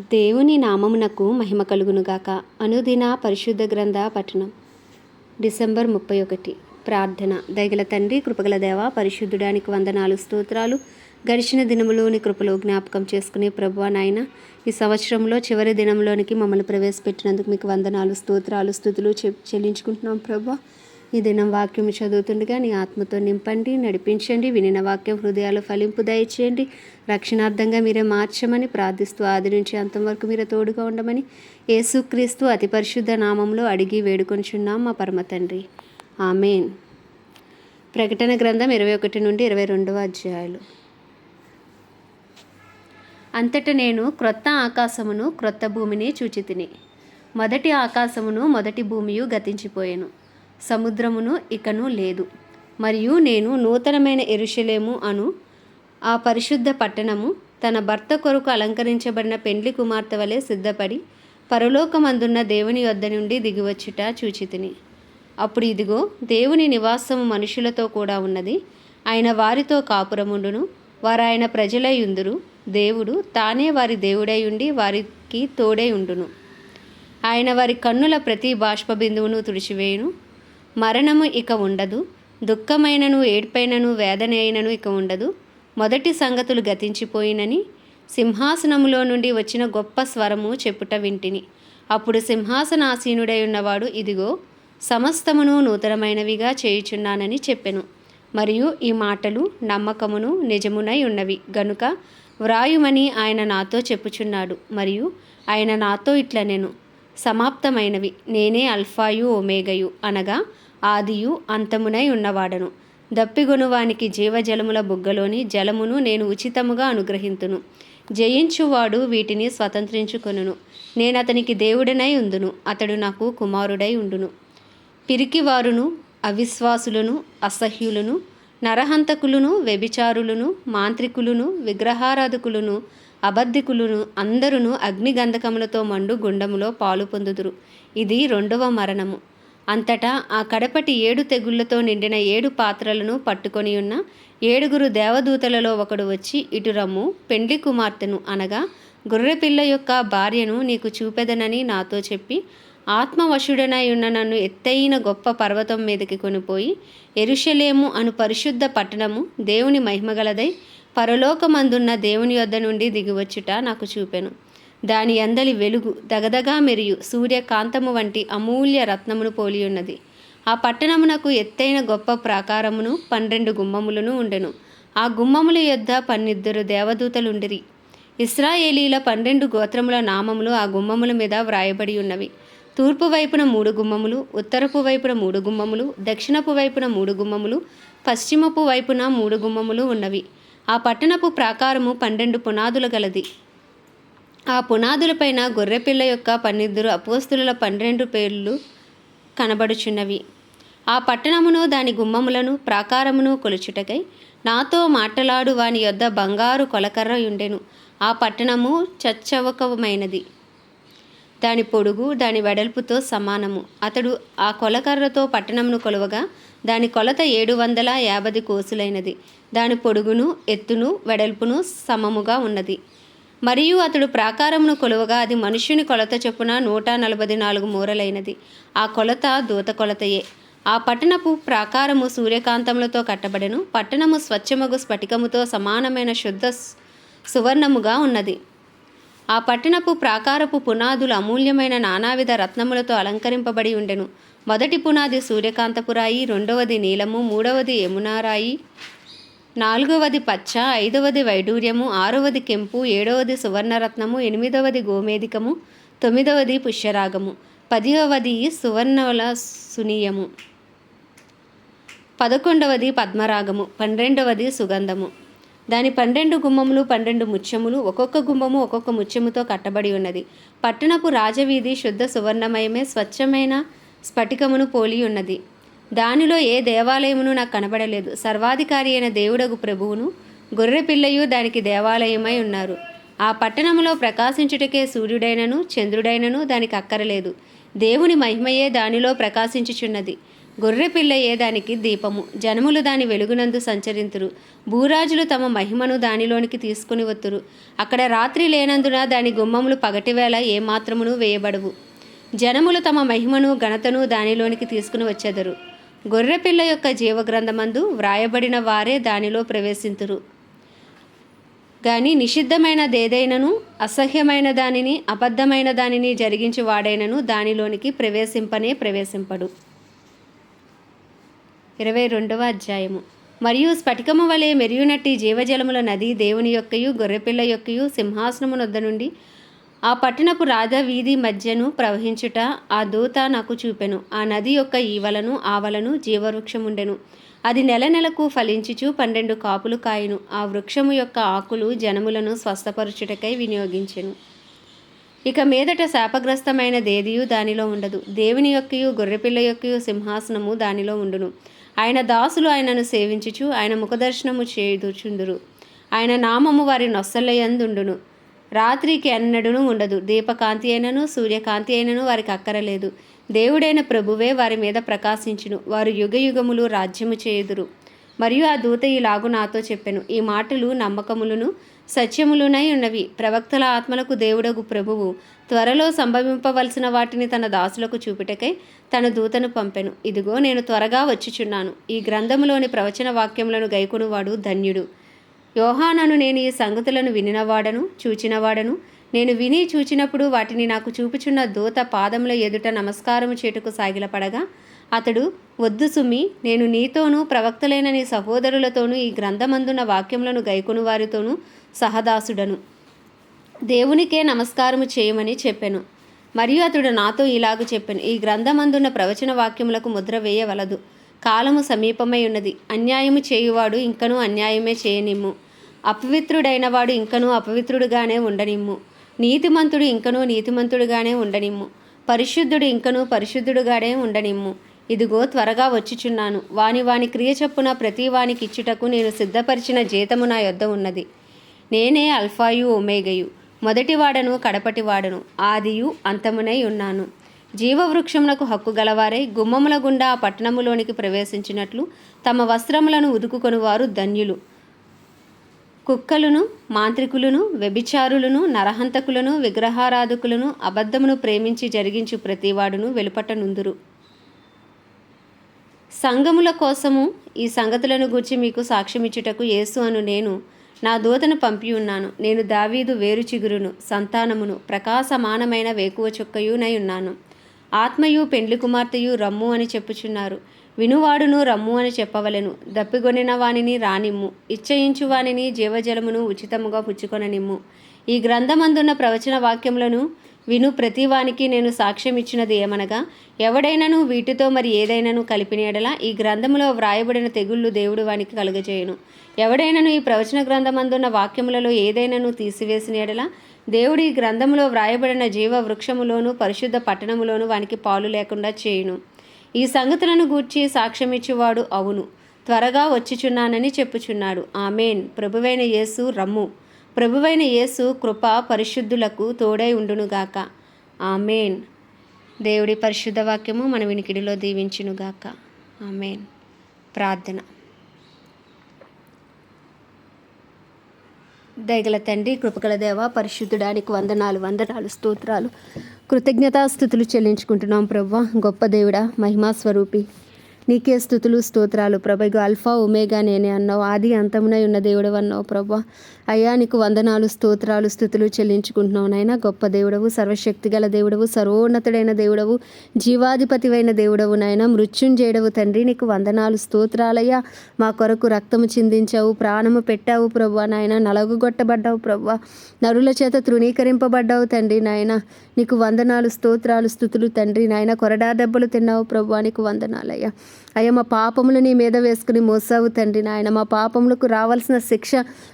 దేవుని నామమునకు మహిమ కలుగునుగాక అనుదిన పరిశుద్ధ గ్రంథ పఠనం. డిసెంబర్ ముప్పై ఒకటి. ప్రార్థన. దయగల తండ్రి కృపగల దేవ పరిశుద్ధుడానికి వందనాలు స్తోత్రాలు. గడిచిన దినములోని కృపలో జ్ఞాపకం చేసుకునే ప్రభు నాయన ఈ సంవత్సరంలో చివరి దినంలోనికి మమ్మల్ని ప్రవేశపెట్టినందుకు మీకు వందనాలు స్తోత్రాలు స్థుతులు చె చెల్లించుకుంటున్నాం ప్రభు ఈ దినం వాక్యం చదువుతుండగా నీ ఆత్మతో నింపండి నడిపించండి వినిన వాక్యం హృదయాలు ఫలింపు దయచేయండి. రక్షణార్థంగా మీరే మార్చమని ప్రార్థిస్తూ ఆది నుంచి అంతం వరకు మీరే తోడుగా ఉండమని యేసుక్రీస్తు అతి పరిశుద్ధ నామంలో అడిగి వేడుకొంచున్నాం మా పరమ తండ్రి. ఆమెన్. ప్రకటన గ్రంథం ఇరవై ఒకటి నుండి ఇరవై రెండవ అధ్యాయులు. అంతట నేను క్రొత్త ఆకాశమును క్రొత్త భూమిని చూచితిని. మొదటి ఆకాశమును మొదటి భూమియు గతించిపోయాను. సముద్రమును ఇకను లేదు. మరియు నేను నూతనమైన ఎరుషలేము అను ఆ పరిశుద్ధ పట్టణము తన భర్త కొరకు అలంకరించబడిన పెండ్లి కుమార్తె వలె సిద్ధపడి పరలోకమందున్న దేవుని యొద్ద నుండి దిగివచ్చుట చూచితిని. అప్పుడు ఇదిగో దేవుని నివాసము మనుషులతో కూడా ఉన్నది. ఆయన వారితో కాపురముండును. వారు ఆయన ప్రజలై ఉందురు. దేవుడు తానే వారి దేవుడై ఉండి వారికి తోడై ఉండును. ఆయన వారి కన్నుల ప్రతి బాష్ప బిందువును తుడిచివేయును. మరణము ఇక ఉండదు దుఃఖమైనను ఏడ్పైనను వేదన అయినను ఇక ఉండదు. మొదటి సంగతులు గతించిపోయినని సింహాసనములో నుండి వచ్చిన గొప్ప స్వరము చెప్పుట వింటిని. అప్పుడు సింహాసనాసీనుడై ఉన్నవాడు ఇదిగో సమస్తమును నూతనమైనవిగా చేయుచున్నానని చెప్పెను. మరియు ఈ మాటలు నమ్మకమును నిజమునై ఉన్నవి గనుక వ్రాయుమని ఆయన నాతో చెప్పుచున్నాడు. మరియు ఆయన నాతో ఇట్లా నేను సమాప్తమైనవి. నేనే అల్ఫాయు ఒమేగయు అనగా ఆదియు అంతమునై ఉన్నవాడను. దప్పిగొనువానికి జీవజలముల బుగ్గలోని జలమును నేను ఉచితముగా అనుగ్రహింతును. జయించువాడు వీటిని స్వతంత్రించుకొనును. నేను అతనికి దేవుడనై ఉందును. అతడు నాకు కుమారుడై ఉండును. పిరికివారును అవిశ్వాసులను అసహ్యులను నరహంతకులను వ్యభిచారులను మాంత్రికులను విగ్రహారాధకులను అబద్ధికులను అందరును అగ్నిగంధకములతో మండు గుండములో పాలు పొందుదురు. ఇది రెండవ మరణము. అంతటా ఆ కడపటి ఏడు తెగుళ్ళతో నిండిన ఏడు పాత్రలను పట్టుకొని ఉన్న ఏడుగురు దేవదూతలలో ఒకడు వచ్చి ఇటు రమ్ము పెండ్లి కుమార్తెను అనగా గొర్రెపిల్ల యొక్క భార్యను నీకు చూపెదనని నాతో చెప్పి ఆత్మవశుడనై ఉన్న నన్ను ఎత్తైన గొప్ప పర్వతం మీదకి కొనిపోయి ఎరుషలేము అను పరిశుద్ధ పట్టణము దేవుని మహిమగలదై పరలోకమందున్న దేవుని యొద్ద నుండి దిగివచ్చుట నాకు చూపెను. దాని అందలి వెలుగు దగదగా మెరియు సూర్యకాంతము వంటి అమూల్య రత్నమును పోలియున్నది. ఆ పట్టణమునకు ఎత్తైన గొప్ప ప్రాకారమును పన్నెండు గుమ్మములను ఉండెను. ఆ గుమ్మముల యొద్ద పన్నిద్దరు దేవదూతలుండిరి. ఇస్రాయేలీల పన్నెండు గోత్రముల నామములు ఆ గుమ్మముల మీద వ్రాయబడి ఉన్నవి. తూర్పు వైపున మూడు గుమ్మములు ఉత్తరపు వైపున మూడు గుమ్మములు దక్షిణపు వైపున మూడు గుమ్మములు పశ్చిమపు వైపున మూడు గుమ్మములు ఉన్నవి. ఆ పట్టణపు ప్రాకారము పన్నెండు పునాదులు గలది. ఆ పునాదులపైన గొర్రెపిల్ల యొక్క పన్నిద్దరు అపోస్తుల పన్నెండు పేర్లు కనబడుచున్నవి. ఆ పట్టణమును దాని గుమ్మములను ప్రాకారమును కొలుచుటకై నాతో మాట్లాడు వాని యొద్ద బంగారు కొలకర్ర ఉండెను ఆ పట్టణము చచ్చవకమైనది దాని పొడుగు దాని వెడల్పుతో సమానము. అతడు ఆ కొలకర్రతో పట్టణమును కొలవగా దాని కొలత ఏడు వందల యాభై కోసులైనది. దాని పొడుగును ఎత్తును వెడల్పును సమముగా ఉన్నది. మరియు అతడు ప్రాకారమును కొలువగా అది మనుష్యుని కొలత చొప్పున నూట నలభై నాలుగు మూరలైనది. ఆ కొలత దూత కొలతయే. ఆ పట్టణపు ప్రాకారము సూర్యకాంతములతో కట్టబడెను. పట్టణము స్వచ్ఛమగు స్ఫటికముతో సమానమైన శుద్ధ సువర్ణముగా ఉన్నది. ఆ పట్టణపు ప్రాకారపు పునాదులు అమూల్యమైన నానావిధ రత్నములతో అలంకరింపబడి ఉండెను. మొదటి పునాది సూర్యకాంతపురాయి రెండవది నీలము మూడవది యమునారాయి నాలుగవది పచ్చ ఐదవది వైడూర్యము ఆరవది కెంపు ఏడవది సువర్ణరత్నము ఎనిమిదవది గోమేధికము తొమ్మిదవది పుష్యరాగము పదివది సువర్ణవల సునీయము పదకొండవది పద్మరాగము పన్నెండవది సుగంధము. దాని పన్నెండు గుమ్మములు పన్నెండు ముత్యములు ఒక్కొక్క గుమ్మము ఒక్కొక్క ముత్యముతో కట్టబడి ఉన్నది. పట్టణపు రాజవీధి శుద్ధ సువర్ణమయమే స్వచ్ఛమైన స్ఫటికమును పోలి ఉన్నది. దానిలో ఏ దేవాలయమును నాకు కనబడలేదు. సర్వాధికారి అయిన దేవుడగు ప్రభువును గొర్రెపిల్లయు దానికి దేవాలయమై ఉన్నారు. ఆ పట్టణములో ప్రకాశించుటకే సూర్యుడైనను చంద్రుడైనను దానికి అక్కరలేదు. దేవుని మహిమయే దానిలో ప్రకాశించుచున్నది. గొర్రె పిల్ల ఏ దానికి దీపము? జనములు దాని వెలుగునందు సంచరింతురు. భూరాజులు తమ మహిమను దానిలోనికి తీసుకుని వత్తురు. అక్కడ రాత్రి లేనందున దాని గుమ్మములు పగటివేళ ఏమాత్రమును వేయబడవు. జనములు తమ మహిమను ఘనతను దానిలోనికి తీసుకుని వచ్చెదరు. గొర్రెపిల్ల యొక్క జీవగ్రంథమందు వ్రాయబడిన వారే దానిలో ప్రవేశింతురు. గాని నిషిద్ధమైనదేదైనను అసహ్యమైన దానిని అబద్ధమైన దానిని జరిగించి వాడైనను దానిలోనికి ప్రవేశింపనే ప్రవేశింపడు. ఇరవై రెండవ అధ్యాయము. మరియు స్ఫటికము వలె మెరియునట్టి జీవజలముల నది దేవుని యొక్కయు గొర్రెపిల్ల యొక్కయు సింహాసనమునొద్ద నుండి ఆ పట్టణపు రాజ వీధి మధ్యను ప్రవహించుట ఆ దూత నాకు చూపెను. ఆ నది యొక్క ఈవలను ఆవలను జీవవృక్షముండెను. అది నెల నెలకు ఫలించుచు పన్నెండు కాపులు కాయను. ఆ వృక్షము యొక్క ఆకులు జనములను స్వస్థపరుచుటకై వినియోగించెను. ఇక మీదట శాపగ్రస్తమైన దేదియు దానిలో ఉండదు. దేవుని యొక్కయు గొర్రెపిల్ల యొక్కయు సింహాసనము దానిలో ఉండును. ఆయన దాసులు ఆయనను సేవించుచు ఆయన ముఖదర్శనము చేయుచుందురు ఆయన నామము వారి నొస్సలయందుండును రాత్రికి ఎన్నడూను ఉండదు. దీపకాంతి అయినను సూర్యకాంతి అయినను వారికి అక్కరలేదు. దేవుడైన ప్రభువే వారి మీద ప్రకాశించును. వారు యుగ యుగములు రాజ్యము చేయుదురు. మరియు ఆ దూత ఇలాగు నాతో చెప్పెను. ఈ మాటలు నమ్మకములను సత్యములునై ఉన్నవి. ప్రవక్తల ఆత్మలకు దేవుడగు ప్రభువు. త్వరలో సంభవింపవలసిన వాటిని తన దాసులకు చూపుటకై తన దూతను పంపెను. ఇదిగో నేను త్వరగా వచ్చుచున్నాను. ఈ గ్రంథములోని ప్రవచన వాక్యములను గైకొనువాడు ధన్యుడు. యోహానను నేను ఈ సంగతులను వినినవాడను చూచినవాడను. నేను విని చూచినప్పుడు వాటిని నాకు చూపుచున్న దూత పాదముల ఎదుట నమస్కారము చేటుకు సాగిలపడగా అతడు వద్దు సుమి నేను నీతోనూ ప్రవక్తలైన నీ సహోదరులతోనూ ఈ గ్రంథమందున్న వాక్యములను గైకొను వారితోనూ సహదాసుడను. దేవునికే నమస్కారము చేయమని చెప్పెను. మరియు అతడు నాతో ఇలాగు చెప్పెను. ఈ గ్రంథమందున్న ప్రవచన వాక్యములకు ముద్ర వేయవలదు. కాలము సమీపమై ఉన్నది. అన్యాయము చేయువాడు ఇంకనూ అన్యాయమే చేయనిమ్ము. అపవిత్రుడైన వాడు ఇంకనూ అపవిత్రుడుగానే ఉండనిమ్ము. నీతిమంతుడు ఇంకనూ నీతిమంతుడుగానే ఉండనిమ్ము. పరిశుద్ధుడు ఇంకనూ పరిశుద్ధుడుగానే ఉండనిమ్ము. ఇదిగో త్వరగా వచ్చుచున్నాను. వాని వాని క్రియ చొప్పున ప్రతి వానికి ఇచ్చుటకు నేను సిద్ధపరిచిన జీతము నా యొద్ద ఉన్నది. నేనే అల్ఫాయు ఒమేగయు. మొదటివాడను కడపటివాడను. ఆదియు అంతమునై ఉన్నాను. జీవవృక్షమునకు హక్కు గలవారై గుమ్మముల గుండా ఆ పట్టణములోనికి ప్రవేశించినట్లు తమ వస్త్రములను ఉదుకుకొనువారు ధన్యులు. కుక్కలను మాంత్రికులను వ్యభిచారులను నరహంతకులను విగ్రహారాధకులను అబద్ధమును ప్రేమించి జరిగించు ప్రతివాడును వెలుపట నుందురు సంఘముల కోసము ఈ సంగతులను గూర్చి మీకు సాక్ష్యమిచ్చుటకు యేసు అను నేను నా దూతను పంపి ఉన్నాను. నేను దావీదు వేరు చిగురును సంతానమును ప్రకాశమానమైన వేకువ చుక్కయునై ఉన్నాను. ఆత్మయు పెండ్లి కుమార్తెయు రమ్ము అని చెప్పుచున్నారు. వినువాడును రమ్ము అని చెప్పవలెను. దప్పిగొనిన వానిని రానిమ్ము. ఇచ్చయించు వానిని జీవజలమును ఉచితముగా పుచ్చుకొననిమ్ము. ఈ గ్రంథమందున్న ప్రవచన వాక్యములను విను ప్రతివానికి నేను సాక్ష్యం ఇచ్చినది ఏమనగా ఎవడైనను వీటితో మరి ఏదైనాను కలిపిన ఎడల ఈ గ్రంథములో వ్రాయబడిన తెగుళ్ళు దేవుడు వానికి కలుగజేయును. ఎవడైనను ఈ ప్రవచన గ్రంథమందున్న వాక్యములలో ఏదైనాను తీసివేసిన ఎడల దేవుడు ఈ గ్రంథములో వ్రాయబడిన జీవ వృక్షములోను పరిశుద్ధ పట్టణములోను వానికి పాలు లేకుండా చేయును. ఈ సంగతులను గూర్చి సాక్ష్యమిచ్చేవాడు అవును. త్వరగా వచ్చిచున్నానని చెప్పుచున్నాడు. ఆమెన్. ప్రభువైన యేసు రమ్ము. ప్రభువైన యేసు కృప పరిశుద్ధులకు తోడై ఉండునుగాక. ఆమెన్. దేవుడి పరిశుద్ధ వాక్యము మన వినికిడిలో దీవించునుగాక. ఆమెన్. ప్రార్థన. దయగల తండ్రి కృపగల దేవ పరిశుద్ధుడానికి వందనాలు వందనాలు స్తోత్రాలు. కృతజ్ఞతాస్థుతులు చెల్లించుకుంటున్నాం ప్రవ్వ గొప్ప దేవుడా మహిమా స్వరూపి నీకే స్థుతులు స్తోత్రాలు. ప్రభ ఇగో అల్ఫా ఉమేగా నేనే అన్నావు. ఆది అంతమునై ఉన్న దేవుడు అన్నావు ప్రభ. అయ్యా నీకు వందనాలు స్తోత్రాలు స్థుతులు చెల్లించుకుంటున్నావు నాయన. గొప్ప దేవుడవు సర్వశక్తి గల దేవుడవు సర్వోన్నతుడైన దేవుడవు జీవాధిపతివైన దేవుడవు నాయన. మృత్యుంజేయడవు తండ్రి నీకు వందనాలు స్తోత్రాలయ్యా. మా కొరకు రక్తము చిందించావు ప్రాణము పెట్టావు ప్రభా నాయన. నలగొట్టబడ్డావు ప్రభా. నరుల చేత తృణీకరింపబడ్డావు తండ్రి నాయన. నీకు వందనాలు స్తోత్రాలు స్థుతులు తండ్రి నాయన. కొరడా దెబ్బలు తిన్నావు ప్రభా నీకు వందనాలయ్యా. అయ్యా మా పాపములు నీ మీద వేసుకుని మోసావు తండ్రి నాయన. మా పాపములకు రావాల్సిన శిక్ష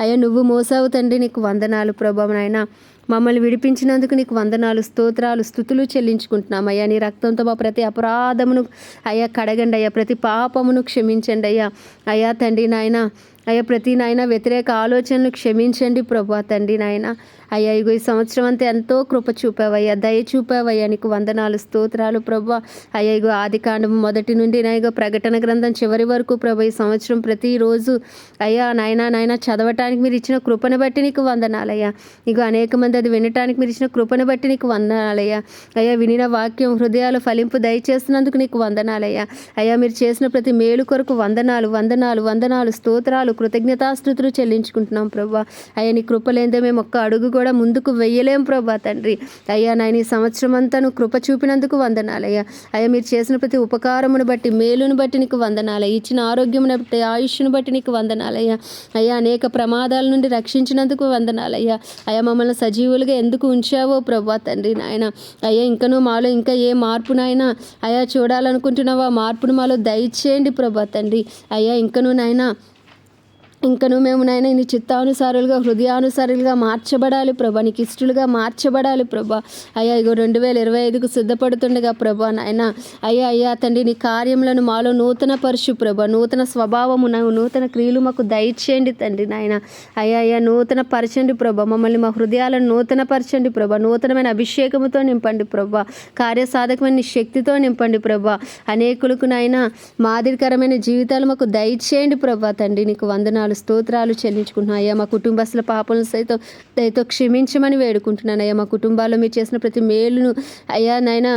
అయ్యా నువ్వు మోసావు తండ్రి నీకు వందనాలు ప్రభావం నాయన. మమ్మల్ని విడిపించినందుకు నీకు వందనాలు స్తోత్రాలు స్థుతులు చెల్లించుకుంటున్నాం అయ్యా. నీ రక్తంతో మా ప్రతి అపరాధమును అయ్యా కడగండి అయ్యా. ప్రతి పాపమును క్షమించండి అయ్యా. అయ్యా తండ్రి నాయన అయ్యా ప్రతి నాయన వ్యతిరేక ఆలోచనలు క్షమించండి ప్రభా తండ్రి నాయన. అయ్యా ఇగో ఈ సంవత్సరం అంతా ఎంతో కృప చూపావయ్యా దయ చూపావయ్యా. నీకు వందనాలు స్తోత్రాలు ప్రభా. అయ్యా ఇగో ఆది కాండం మొదటి నుండి నా ప్రకటన గ్రంథం చివరి వరకు ప్రభా ఈ సంవత్సరం ప్రతిరోజు అయ్యా నాయన నాయన చదవటానికి మీరు ఇచ్చిన కృపను బట్టి నీకు వందనాలయ్యా. ఇగో అనేక మంది అది వినటానికి మీరు ఇచ్చిన కృపను బట్టి నీకు వందనాలయ్యా. అయ్యా వినిన వాక్యం హృదయాలు ఫలింపు దయచేసినందుకు నీకు వందనాలయ్యా. అయ్యా మీరు చేసిన ప్రతి మేలు కొరకు వందనాలు వందనాలు వందనాలు స్తోత్రాలు కృతజ్ఞతాస్థుతులు చెల్లించుకుంటున్నాం ప్రభా. అయ్యా నీ కృప లేదే మేము ఒక్క అడుగు కూడా ముందుకు వెయ్యలేం ప్రభా తండ్రి. అయ్యా నాయన ఈ సంవత్సరం అంతా నువ్వు కృప చూపినందుకు వందనాలయ్యా. అయ్యా మీరు చేసిన ప్రతి ఉపకారమును బట్టి మేలును బట్టి నీకు వందనాలయ్యా. ఇచ్చిన ఆరోగ్యమును బట్టి ఆయుష్ను బట్టి నీకు వందనాలయ్యా. అయ్యా అనేక ప్రమాదాల నుండి రక్షించినందుకు వందనాలయ్యా. అయ్యా మమ్మల్ని సజీవులుగా ఎందుకు ఉంచావో ప్రభా తండ్రి నాయన. అయ్యా ఇంకనూ మాలో ఇంకా ఏ మార్పునైనా అయ్యా చూడాలనుకుంటున్నావా? మార్పును మాలో దయచేయండి ప్రభా తండ్రి. అయ్యా ఇంకనూ నాయనా ఇంకను మేము నాయన నీ చిత్తానుసారులుగా హృదయానుసారులుగా మార్చబడాలి ప్రభా. నీకు ఇష్టలుగా మార్చబడాలి ప్రభా. అయ్యా ఇగో రెండు వేల ఇరవై ఐదుకు సిద్ధపడుతుండగా ప్రభా నాయన. అయ్యా అయ్యా తండ్రి నీ కార్యములను మాలో నూతన పరుషు ప్రభా. నూతన స్వభావము నాకు నూతన క్రియలు మాకు దయచేయండి తండ్రి నాయన. అయ్యా అయ్యా నూతన పరచండి ప్రభ. మమ్మల్ని మా హృదయాలను నూతన పరచండి ప్రభా. నూతనమైన అభిషేకముతో నింపండి ప్రభా. కార్యసాధకమైన శక్తితో నింపండి ప్రభా. అనేకులకు నాయన మాదిరికరమైన జీవితాలు మాకు దయచేయండి ప్రభా తండ్రి. నీకు వందనాలు. స్తోత్రాలు చెల్లించుకుంటున్నాను అయ్యా మా కుటుంబస్తుల పాపలను సైతం దయతో క్షమించమని వేడుకుంటున్నాను. అయ్యా మా కుటుంబాల్లో మీరు చేసిన ప్రతి మేలును అయ్యా నాయన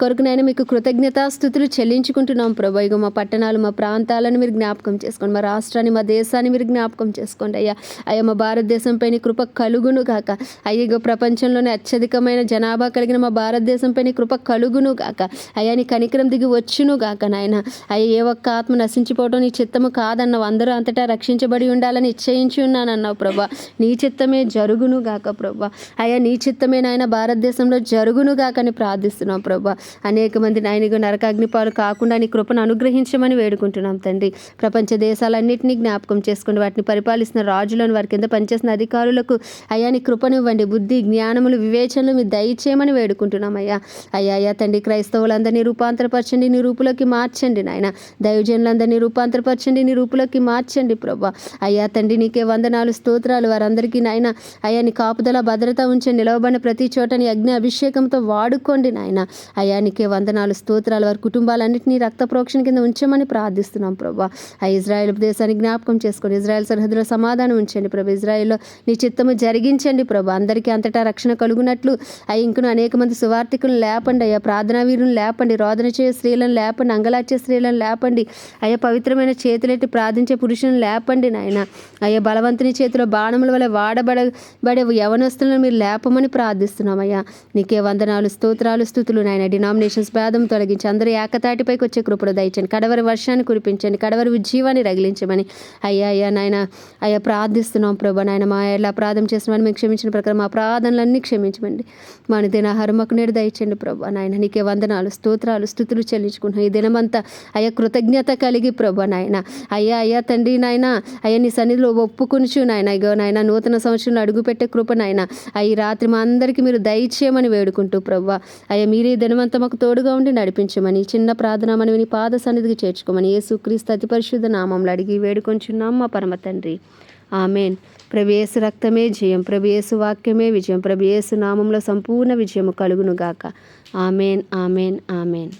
కొరకు నాయన మీకు కృతజ్ఞతాస్థుతులు చెల్లించుకుంటున్నాం ప్రభా. ఇగో మా పట్టణాలు మా ప్రాంతాలను మీరు జ్ఞాపకం చేసుకోండి. మా రాష్ట్రాన్ని మా దేశాన్ని మీరు జ్ఞాపకం చేసుకోండి అయ్యా. అయ్యా మా భారతదేశంపై నీ కృప కలుగును కాక అయ్యా ఇగో ప్రపంచంలోనే అత్యధికమైన జనాభా కలిగిన మా భారతదేశంపై నీ కృప కలుగును కాక అయ్యా నీ కనికరం దిగి వచ్చును కాక నాయన. అయ్యా ఏ ఒక్క ఆత్మ నశించిపోవడం నీ చిత్తము కాదన్నావు. అందరూ అంతటా రక్షించబడి ఉండాలని నిశ్చయించి ఉన్నానన్నావు ప్రభా. నీ చిత్తమే జరుగును గాక ప్రభా. అయ్యా నీ చిత్తమే నాయన భారతదేశంలో జరుగును గాకని ప్రార్థిస్తున్నాం ప్రభా. అనేక మంది నాయనగా నరకాగ్నిపాలు కాకుండా నీ కృపను అనుగ్రహించమని వేడుకుంటున్నాం తండ్రి. ప్రపంచ దేశాలన్నింటినీ జ్ఞాపకం చేసుకోండి వాటిని పరిపాలిస్తున్న రాజులను వారి కింద పనిచేసిన అధికారులకు అయ్యా నీ కృపనివ్వండి. బుద్ధి జ్ఞానములు వివేచనలు మీరు దయచేయమని వేడుకుంటున్నాం అయ్యా. అయ్యా అయ్యా తండ్రి క్రైస్తవులందరినీ రూపాంతరపరచండి నీ రూపులోకి మార్చండి నాయన. దైవజనులందరినీ రూపాంతరపరచండి నీ రూపులోకి మార్చండి ప్రభా. అయ్యా తండ్రి నీకే వందనాలు స్తోత్రాలు వారందరికీ నాయన. అయ్యా నీ కాపుదల భద్రత ఉంచండి నిలవబడిన ప్రతి చోట నీ అగ్ని అభిషేకంతో వాడుకోండి నాయన. అయ్యా నీకే వందనాలు స్తోత్రాలు. వారి కుటుంబాలన్నింటినీ రక్త ప్రోక్షణ కింద ఉంచమని ప్రార్థిస్తున్నాం ప్రభా. ఆ ఇజ్రాయెల్ దేశాన్ని జ్ఞాపకం చేసుకోండి ఇజ్రాయెల్ సరిహద్దులో సమాధానం ఉంచండి ప్రభా. ఇజ్రాయెల్లో నీ చిత్తము జరిగించండి ప్రభా. అందరికీ అంతటా రక్షణ కలుగునట్లు. ఆ ఇంకను అనేక మంది సువార్థికులను లేపండి. అయ్యా ప్రార్థనా వీరులను లేపండి. రోదన చేయ స్త్రీలను లేపండి. అంగలార్చే స్త్రీలను లేపండి. అయ్యా పవిత్రమైన చేతులెట్టి ప్రార్థించే పురుషులను లేపండి నాయన. అయ్యా బలవంతుని చేతిలో బాణముల వల్ల వాడబడబడే యవనస్తులను మీరు లేపమని ప్రార్థిస్తున్నాం అయ్యా. నీకే వందనాలు స్తోత్రాలు స్థుతులు నాయన. డినామినేషన్స్ భేదం తొలగించి అందరూ ఏకతాటిపైకి వచ్చే కృపను దయచండి. కడవరి వర్షాన్ని కురిపించండి. కడవరి ఉజ్జీవాన్ని రగిలించమని. అయ్యా అయ్యా నాయన అయ్యా ప్రార్థిస్తున్నాం ప్రభా. నాయన మా ఎలా ప్రార్థన చేసిన వారిని మేము క్షమించిన ప్రకారం మా ప్రార్థనలన్నీ క్షమించమండి. మన దిన మాకు నేడు దయచండి ప్రభా. నాయన నీకే వందనాలు స్తోత్రాలు స్థుతులు చెల్లించుకుంటున్నాం. ఈ దినమంతా అయ్యా కృతజ్ఞత కలిగి ప్రభా నాయన. అయ్యా అయ్యా తండ్రి నాయన అయ్యా నీ సన్నిధిలో ఒప్పుకొనిచు నాయన. ఇగో నాయన నూతన సంవత్సరంలో అడుగుపెట్టే కృప నాయన. అయ్యి రాత్రి మా అందరికీ మీరు దయచేయమని వేడుకుంటూ ప్రభా. అయ్యా మీరే దినమంతా మాకు తోడుగా ఉండి నడిపించమని చిన్న ప్రార్థన మనవిని పాద సన్నిధికి చేర్చుకోమని యేసుక్రీస్తు అతి పరిశుద్ధ నామంలో అడిగి వేడుకొంచున్నాం మా పరమ తండ్రి. ఆమెన్. ప్రభేసు రక్తమే జయం ప్రభేసు వాక్యమే విజయం ప్రభేసు నామంలో సంపూర్ణ విజయము కలుగును గాక ఆమెన్ ఆమెన్ ఆమెన్.